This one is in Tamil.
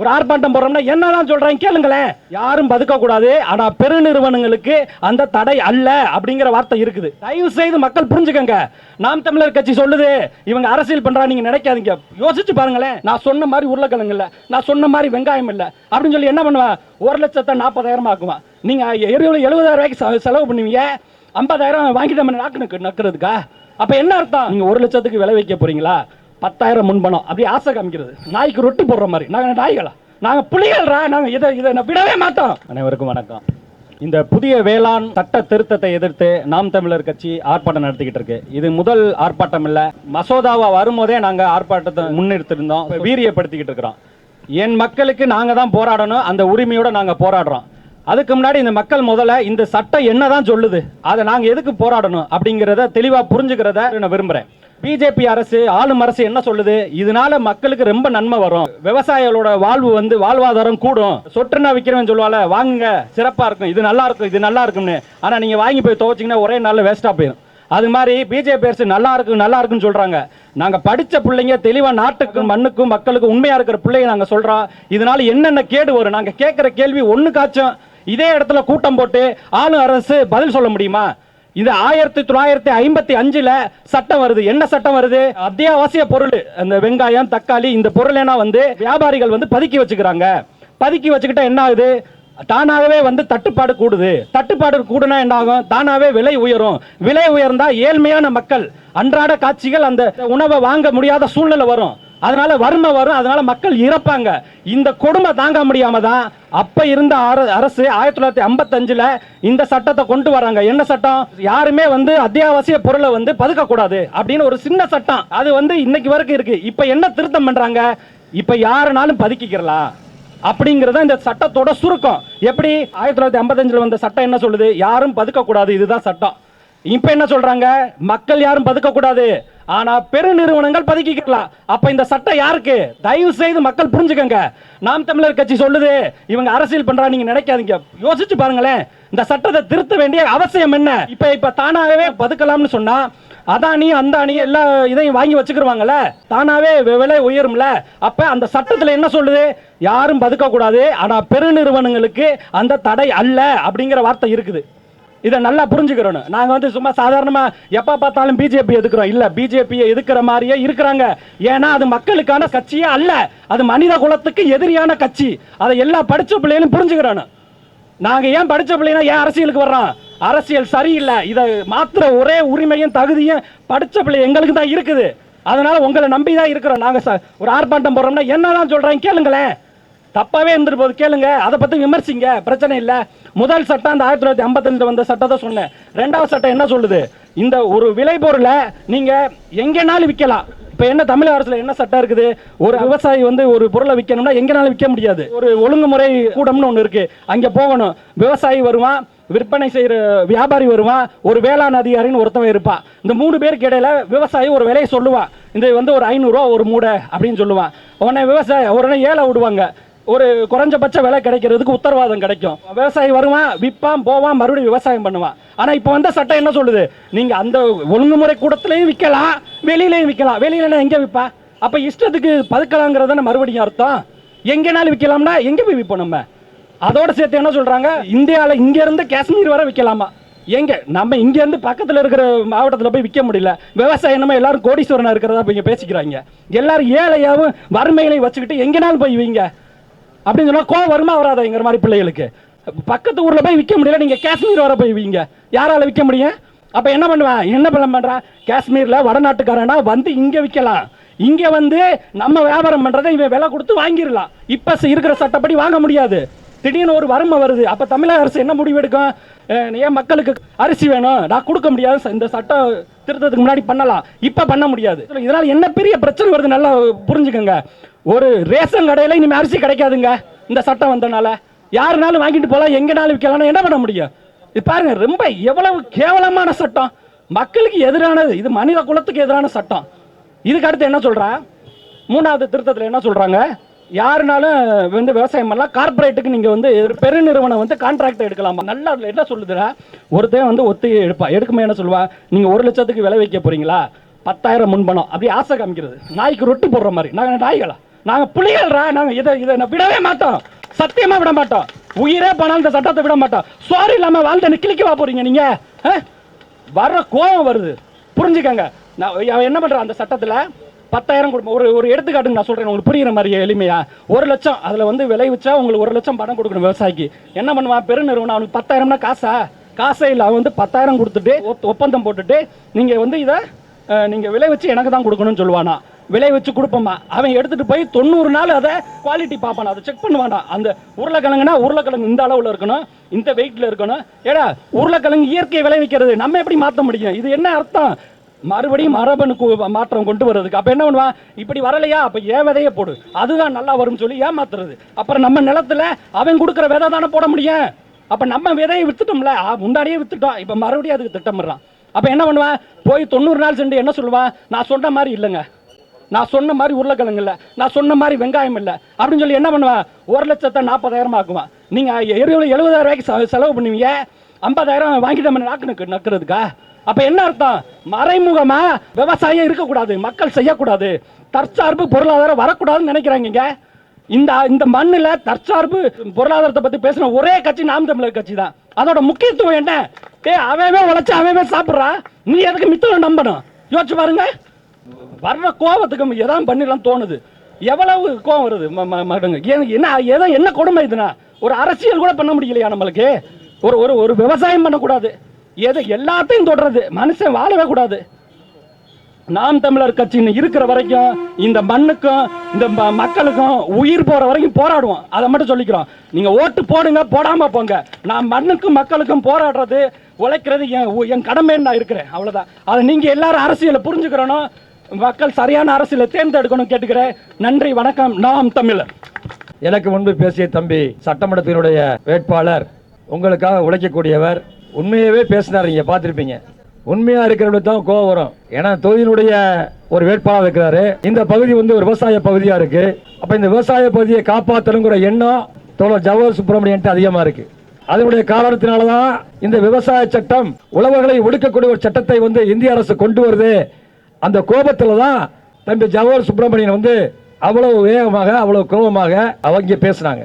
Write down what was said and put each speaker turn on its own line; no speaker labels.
ஒரு ஆர்ப்பாட்டம் போறோம்னா என்னதான் சொல்றேன் கேளுங்களேன். யாரும் பதுக்க கூடாது ஆனா பெருநிறுவனங்களுக்கு அந்த தடை அல்ல அப்படிங்கிற வார்த்தை இருக்குது. தயவு செய்து மக்கள் புரிஞ்சுக்கங்க. நாம் தமிழர் கட்சி சொல்லுது இவங்க அரசியல் பண்றா நீங்க நினைக்காதீங்க. யோசிச்சு பாருங்களேன். நான் சொன்ன மாதிரி உருளைக்கிழங்கு இல்ல. நான் சொன்ன மாதிரி வெங்காயம் இல்ல. அப்படின்னு சொல்லி என்ன பண்ணுவேன் ஒரு லட்சத்தை நாற்பதாயிரம் ஆக்குவேன் நீங்க எவ்வளவு எழுபதாயிரம் ரூபாய்க்கு செலவு பண்ணுவீங்க. ஐம்பதாயிரம் வாங்கிட்டு நம்ம நாக்கு நக்குறதுக்கா? அப்ப என்ன அர்த்தம்? நீங்க ஒரு லட்சத்துக்கு விலை வைக்க போறீங்களா? பத்தாயிரம் முன்பணம். அப்படி ஆசை காமிக்கிறது. நாய்க்கு ரொட்டி போடுற மாதிரி. நாங்கள் நாய்களா? நாங்கள் புலிகள்ரா. நாங்கள் இதை இதை நான் விடவே மாட்டோம். அனைவருக்கும் வணக்கம். இந்த புதிய வேளாண் சட்ட திருத்தத்தை எதிர்த்து நாம் தமிழர் கட்சி ஆர்ப்பாட்டம் நடத்திக்கிட்டு இருக்கு. இது முதல் ஆர்ப்பாட்டம் இல்லை. மசோதாவை வரும்போதே நாங்கள் ஆர்ப்பாட்டத்தை முன்னெடுத்திருந்தோம். வீரியப்படுத்திக்கிட்டு இருக்கிறோம். என் மக்களுக்கு நாங்கள் தான் போராடணும். அந்த உரிமையோட நாங்கள் போராடுறோம். அதுக்கு முன்னாடி இந்த மக்கள் முதல்ல இந்த சட்டம் என்னதான் சொல்லுது? அதை நாங்கள் எதுக்கு போராடணும்? அப்படிங்கிறத தெளிவாக புரிஞ்சுக்கிறத நான் விரும்புகிறேன் பிஜேபி அரசு ஆளும் அரசு என்ன சொல்லுது? இதனால மக்களுக்கு ரொம்ப நன்மை வரும். விவசாயிகளோட வாழ்வு வந்து வாழ்வாதாரம் கூடும். சொட்டுனா விற்கிறவன் சொல்லுவாள் வாங்குங்க சிறப்பாக இருக்கும். இது நல்லா இருக்கும் இது நல்லா இருக்கும்னு. ஆனால் நீங்கள் வாங்கி போய் துவைச்சிங்கன்னா ஒரே நாளில் வேஸ்ட்டாக போயிடும் அது மாதிரி பிஜேபி அரசு நல்லா இருக்கு நல்லா இருக்குன்னு சொல்றாங்க. நாங்க படிச்ச பிள்ளைங்க தெளிவா நாட்டுக்கும் மண்ணுக்கும் மக்களுக்கும் உண்மையா இருக்கிற பிள்ளைங்க நாங்க சொல்றோம் இதனால என்னென்ன கேடு வரும்? நாங்க கேட்கிற கேள்வி ஒண்ணுக்காச்சும் இதே இடத்துல கூட்டம் போட்டு ஆளும் அரசு பதில் சொல்ல முடியுமா? இது ஆயிரத்தி தொள்ளாயிரத்தி ஐம்பத்தி அஞ்சுல சட்டம் வருது. என்ன சட்டம் வருது? அத்தியாவசிய பொருள் அந்த வெங்காயம் தக்காளி இந்த பொருள் வந்து வியாபாரிகள் வந்து பதுக்கி வச்சுக்கிறாங்க. பதுக்கி வச்சுக்கிட்டா என்ன ஆகுது? தானாகவே வந்து தட்டுப்பாடு கூடுது. தட்டுப்பாடு கூடுனா என்ன ஆகும்? தானாகவே விலை உயரும். விலை உயர்ந்தா ஏழ்மையான மக்கள் அன்றாட காட்சிகள் அந்த உணவை வாங்க முடியாத சூழ்நிலை வரும். அதனால வறுமை வரும் அதனால மக்கள் இறப்பாங்க. இந்த கொடுமை தாங்க முடியாம தான் அப்ப இருந்த அர- அரசு ஆயிரத்தி தொள்ளாயிரத்தி ஐம்பத்தஞ்சுல இந்த சட்டத்தை கொண்டு வராங்க. என்ன சட்டம்? யாருமே வந்து அத்தியாவசிய பொருளை வந்து பதுக்க கூடாது அப்படின்னு ஒரு சின்ன சட்டம். அது வந்து இன்னைக்கு வரைக்கும் இருக்கு. இப்ப என்ன திருத்தம் பண்றாங்க? இப்ப யாருனாலும் பதுக்கிக்கிறலாம் அப்படிங்கிறத இந்த சட்டத்தோட சுருக்கம். எப்படி? ஆயிரத்தி தொள்ளாயிரத்தி ஐம்பத்தஞ்சில் வந்த சட்டம் என்ன சொல்லுது? யாரும் பதுக்கக்கூடாது இதுதான் சட்டம். இப்போ என்ன சொல்கிறாங்க மக்கள் யாரும் பதுக்கக்கூடாது. ஆனா பெருநிறுவனங்கள் பதுக்கிக்கலாம் அப்ப இந்த சட்டம் யாருக்கு? தயவு செய்து மக்கள் புரிஞ்சுக்கங்க. நாம் தமிழர் கட்சி சொல்லுது இவங்க அரசியல் பண்றா நீங்க நினைக்காதீங்க. யோசிச்சு பாருங்களேன். இந்த சட்டத்தை திருத்த வேண்டிய அவசியம் என்ன? இப்ப இப்ப தானாகவே பதுக்கலாம்னு சொன்னா அதானி அந்தானி எல்லா இதையும் வாங்கி வச்சுக்கிருவாங்கல்ல? தானாவே விலை உயரும்ல? அப்ப அந்த சட்டத்துல என்ன சொல்லுது? யாரும் பதுக்க கூடாது ஆனா பெருநிறுவனங்களுக்கு அந்த தடை அல்ல அப்படிங்கிற வார்த்தை இருக்குது. இதை நல்லா புரிஞ்சுக்கிறோம் நாங்கள் வந்து சும்மா சாதாரணமாக எப்போ பார்த்தாலும் பிஜேபி எதுக்குறோம்? இல்லை பிஜேபியை எதுக்குற மாதிரியே இருக்கிறாங்க. ஏன்னா அது மக்களுக்கான கட்சியே அல்ல. அது மனித குலத்துக்கு எதிரியான கட்சி. அதை எல்லா படித்த பிள்ளைகளும் புரிஞ்சுக்கிறோம் நாங்கள் ஏன் படிச்ச பிள்ளைனா ஏன் அரசியலுக்கு வர்றோம்? அரசியல் சரியில்லை. இதை மாத்திர ஒரே உரிமையும் தகுதியும் படித்த பிள்ளை எங்களுக்கு தான் இருக்குது. அதனால உங்களை நம்பி தான் இருக்கிறோம். நாங்கள் ச- ஒரு ஆர்ப்பாட்டம் போடுறோம்னா என்னதான் சொல்கிறேன் கேளுங்களேன். தப்பாவே இருந்துட்டு போது கேளுங்க. அதை பத்தி விமர்சிங்க. பிரச்சனை இல்ல. முதல் சட்டம் அந்த ஆயிரத்தி தொள்ளாயிரத்தி ஐம்பத்தஞ்சுல வந்த சட்டத்தை சொன்னேன். ரெண்டாவது சட்டம் என்ன சொல்லுது? இந்த ஒரு விளைபொருளை நீங்கள் நீங்க எங்கேனாலும் விற்கலாம். இப்போ என்ன தமிழக அரசில் என்ன சட்டம் இருக்குது? ஒரு விவசாயி வந்து ஒரு பொருளை விற்கணும்னா எங்கனாலும் விற்க முடியாது. ஒரு ஒழுங்குமுறை கூடம்னு ஒன்று இருக்குது அங்கே போகணும். விவசாயி வருவான் விற்பனை செய்கிற வியாபாரி வருவான் ஒரு வேளாண் அதிகாரின்னு ஒருத்தவன் இருப்பான் இந்த மூணு பேருக்கு இடையில விவசாயி ஒரு விலையை சொல்லுவான். இந்த வந்து ஒரு ஐநூறுரூவா ஒரு மூடை அப்படின்னு சொல்லுவான். உடனே விவசாயி உடனே ஏழை விடுவாங்க. ஒரு குறைஞ்சபட்ச விலை கிடைக்கிறதுக்கு உத்தரவாதம் கிடைக்கும். விவசாயி வருவான் விற்பான் போவான் மறுபடியும் விவசாயம் பண்ணுவான் ஆனால் இப்போ வந்த சட்டம் என்ன சொல்லுது? நீங்கள் அந்த ஒழுங்குமுறை கூடத்துலையும் விற்கலாம் வெளியிலையும் விற்கலாம் வெளியிலனா எங்கே விற்பா அப்போ இஷ்டத்துக்கு பதுக்கலாங்கிறத மறுபடியும் அர்த்தம். எங்கேனாலும் விற்கலாம்னா எங்கே போய் விற்போம் நம்ம? அதோட சேர்த்து என்ன சொல்கிறாங்க இந்தியாவில் இங்கேருந்து காஷ்மீர் வரை விற்கலாமா எங்க? நம்ம இங்கேருந்து பக்கத்தில் இருக்கிற மாவட்டத்தில் போய் விற்க முடியல. விவசாயம் நம்ம எல்லாரும் கோடீஸ்வரனாக இருக்கிறதா இப்போ இங்கே பேசிக்கிறாங்க. எல்லாரும் ஏழையாகவும் வறுமையிலையும் வச்சுக்கிட்டு எங்கேனாலும் போய் வைங்க அப்படின்னு சொன்னா கோவம் வருமா வராதாங்கிற மாதிரி பிள்ளைகளுக்கு. பக்கத்து ஊர்ல போய் விற்க முடியல நீங்க காஷ்மீர் வர போய் யாரால் யாரால விற்க முடியும்? அப்ப என்ன பண்ணுவேன்? என்ன பண்ண பண்றான் காஷ்மீர்ல வடநாட்டுக்காரனா வந்து இங்க விற்கலாம் இங்க வந்து நம்ம வியாபாரம் பண்றதை இவன் விலை கொடுத்து வாங்கிடலாம். இப்ப இருக்கிற சட்டப்படி வாங்க முடியாது. திடீர்னு ஒரு வறுமை வருது. அப்போ தமிழக அரசு என்ன முடிவு எடுக்கும்? ஏன் மக்களுக்கு அரிசி வேணும்? நான் கொடுக்க முடியாது. இந்த சட்டம் திருத்தத்துக்கு முன்னாடி பண்ணலாம். இப்போ பண்ண முடியாது. இதனால் என்ன பெரிய பிரச்சனை வருது நல்லா புரிஞ்சுக்கோங்க. ஒரு ரேஷன் கடையில் இனிமே அரிசி கிடைக்காதுங்க இந்த சட்டம் வந்தனால. யாருனாலும் வாங்கிட்டு போகலாம் எங்கேனாலும் விற்கலாம். என்ன பண்ண முடியும்? இது பாருங்க ரொம்ப எவ்வளவு கேவலமான சட்டம். மக்களுக்கு எதிரானது இது மனித குலத்துக்கு எதிரான சட்டம். இதுக்கு அடுத்து என்ன சொல்கிறா மூணாவது திருத்தத்தில் என்ன சொல்கிறாங்க யாருனாலும் வந்து விவசாயம் பண்ணலாம். கார்ப்பரேட்டுக்கு நீங்கள் வந்து பெருநிறுவனம் வந்து கான்ட்ராக்ட் எடுக்கலாமா? நல்லா என்ன சொல்லுதுன்னா ஒருத்தன் வந்து ஒத்து எடுப்பா. எடுக்குமே என்ன சொல்லுவா? நீங்கள் ஒரு லட்சத்துக்கு விலை வைக்க போகிறீங்களா பத்தாயிரம் முன்பணம். அப்படி ஆசை காமிக்கிறது. நாய்க்கு ரொட்டு போடுற மாதிரி. நாங்கள் நாய்களா? நாங்கள் புலிகள்ரா. நாங்கள் இதை இதை நான் விடவே மாட்டோம். சத்தியமாக விட மாட்டோம். உயிரே போனால் இந்த சட்டத்தை விட மாட்டோம். சாரி இல்லாமல் வாழ்ந்து கிளிக்கவா போறீங்க போகிறீங்க ஆ? வர்ற கோபம் வருது. புரிஞ்சுக்கங்க. நான் அவன் என்ன பண்ணுறேன் அந்த சட்டத்தில்? பத்தாயிரம் கொடுப்போம் ஒரு ஒரு எடுத்துக்காட்டுங்க நான் சொல்கிறேன் உங்களுக்கு புரியுற மாதிரி எளிமையா. ஒரு லட்சம் அதில் வந்து விளைவிச்சா உங்களுக்கு ஒரு லட்சம் பணம் கொடுக்கணும் விவசாயிக்கு. என்ன பண்ணுவான்? பெருநிறுவனம் அவனுக்கு பத்தாயிரம்னா காசா? காசே இல்லை. அவன் வந்து பத்தாயிரம் கொடுத்துட்டு ஒப்பந்தம் போட்டுட்டு நீங்கள் வந்து இதை நீங்கள் விளைவிச்சு எனக்கு தான் கொடுக்கணும்னு சொல்லுவானா? விளைவிச்சு கொடுப்போமா? அவன் எடுத்துட்டு போய் தொண்ணூறு நாள் அதை குவாலிட்டி பார்ப்பான்? அதை செக் பண்ணுவானா? அந்த உருளைக்கிழங்குனா உருளைக்கிழங்கு இந்த அளவில் இருக்கணும். இந்த வெயிட்டில் இருக்கணும். ஏடா உருளைக்கிழங்கு இயற்கை விளைவிக்கிறது. நம்ம எப்படி மாற்ற முடியும்? இது என்ன அர்த்தம்? மறுபடியும் மரபனுக்கு மாற்றம் கொண்டு வர்றதுக்கு. அப்போ என்ன பண்ணுவான்? இப்படி வரலையா? அப்போ ஏன் விதைய போடு. அதுதான் நல்லா வரும்னு சொல்லி ஏமாத்துறது. அப்புறம் நம்ம நிலத்துல அவன் கொடுக்குற விதை தானே போட முடியும்? அப்போ நம்ம விதையை வித்துட்டோம்ல. முன்னாடியே வித்துட்டோம் இப்போ மறுபடியும் அதுக்கு திட்டமிடுறான். அப்போ என்ன பண்ணுவான்? போய் தொண்ணூறு நாள் சென்று என்ன சொல்லுவான்? நான் சொன்ன மாதிரி இல்லைங்க. நான் சொன்ன மாதிரி உருளைக்கிழங்கு இல்லை. நான் சொன்ன மாதிரி வெங்காயம் இல்லை. அப்படின்னு சொல்லி என்ன பண்ணுவேன்? ஒரு லட்சத்தை நாற்பதாயிரம் ஆக்குவான். நீங்கள் எருவில் எழுபதாயிரம் ரூபாய்க்கு செலவு பண்ணுவீங்க. ஐம்பதாயிரம் வாங்கிட்டு நம்ம நாக்கு நக்கிறதுக்கா? அப்ப என்ன அர்த்தம்? மறைமுகமா விவசாயம் இருக்கக்கூடாது மக்கள் செய்யக்கூடாது. தற்சார்பு பொருளாதாரம் வரக்கூடாதுன்னு நினைக்கிறாங்க இந்த இந்த மண்ணில் தற்சார்பு பொருளாதாரத்தை பத்தி பேசின ஒரே கட்சி நாம் தமிழர் கட்சி தான். அதோட முக்கியத்துவம் என்ன? ஏ அவவே உழைச்சி அவன் சாப்பிட்றான் நீ எதுக்கு மித்தவன் நம்பணும்? யோசிச்சு பாருங்க. வர்ற கோபத்துக்கு எதாவது பண்ணிடலாம் தோணுது. எவ்வளவு கோபம் வருது? ம- என்ன ஏதோ என்ன கொடுமை இதுனா? ஒரு அரசியல் கூட பண்ண முடியலையா நம்மளுக்கு? ஒரு ஒரு ஒரு விவசாயம் பண்ணக்கூடாது. எது எல்லாத்தையும் தொடுறது. மனுஷன் வாழவே கூடாது. நாம் தமிழர் கட்சின்னு இருக்கிற வரைக்கும் இந்த மண்ணுக்கும் இந்த ம- மக்களுக்கும் உயிர் போற வரைக்கும் போராடுவோம். அதை மட்டும் சொல்லிக்கிறோம். நீங்க ஓட்டு போடுங்க போடாம போங்க. நான் மண்ணுக்கும் மக்களுக்கும் போராடுறது உழைக்கிறது என் உ- என் கடமைன்னு நான் இருக்கிறேன். அவ்வளவுதான். அதை நீங்க எல்லாரும் அரசியலை புரிஞ்சுக்கிறனும் மக்கள் சரியான அரசியலை தேர்ந்தெடுக்கணும் கேட்டுக்கிறேன். நன்றி வணக்கம். நாம் தமிழர்.
எனக்கு முன்பு பேசிய தம்பி சட்டமன்றத்தினுடைய வேட்பாளர் உங்களுக்காக உழைக்கக்கூடியவர். உண்மையவே பேசினார் நீங்கள் பார்த்துருப்பீங்க. உண்மையாக இருக்கிறவங்களுக்கு தான் கோவம் வரும். ஏன்னா தொகுதியினுடைய ஒரு வேட்பாளர் இருக்கிறாரு. இந்த பகுதி வந்து ஒரு விவசாய பகுதியாக இருக்கு. அப்போ இந்த விவசாய பகுதியை காப்பாற்றணுங்கிற எண்ணம் தோழர் ஜவஹர் சுப்பிரமணியன்ட்டு அதிகமாக இருக்கு. அதனுடைய காரணத்தினால தான் இந்த விவசாய சட்டம் உழவர்களை ஒடுக்கக்கூடிய ஒரு சட்டத்தை வந்து இந்திய அரசு கொண்டு வருது. அந்த கோபத்தில் தான் தம்பி ஜவஹர் சுப்பிரமணியன் வந்து அவ்வளவு வேகமாக அவ்வளவு கோபமாக அவங்க பேசினாங்க.